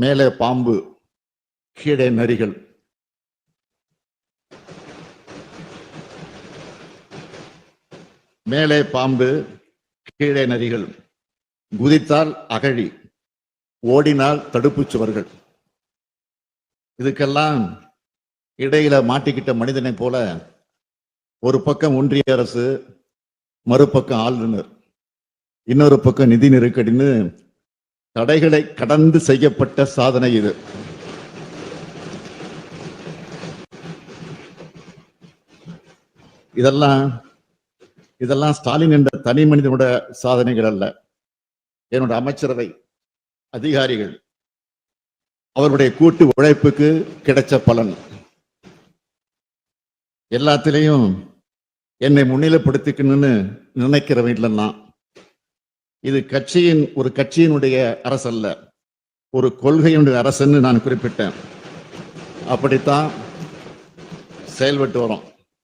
மேலே பாம்பு கீழே நரிகள். மேலே பாம்பு கீழே நரிகள். குதித்தால் அகழி ஓடினால் தடுப்பு சுவர்கள். இதுக்கெல்லாம் இடையில மாட்டிக்கிட்ட மனிதனை போல ஒரு பக்கம் ஒன்றிய அரசு மறுபக்கம் ஆளுநர். இன்னொரு பக்கம் நிதி நெருக்கடின்னு தடைகளை கடந்து செய்யப்பட்ட சாதனை இது. இதெல்லாம் இதெல்லாம் ஸ்டாலின் என்ற தனி மனிதனோட சாதனைகள் அல்ல. என்னோட அமைச்சரவை அதிகாரிகள் அவருடைய கூட்டு உழைப்புக்கு கிடைச்ச பலன். எல்லாத்திலையும் என்னை முன்னிலைப்படுத்திக்கணும்னு நினைக்கிறவன் இல்லைன்னா இது கட்சியின் ஒரு கட்சியினுடைய அரசல்ல. ஒரு கொள்கையினுடைய அரசுன்னு நான் குறிப்பிட்டேன். அப்படித்தான் செயல்பட்டு வரோம்.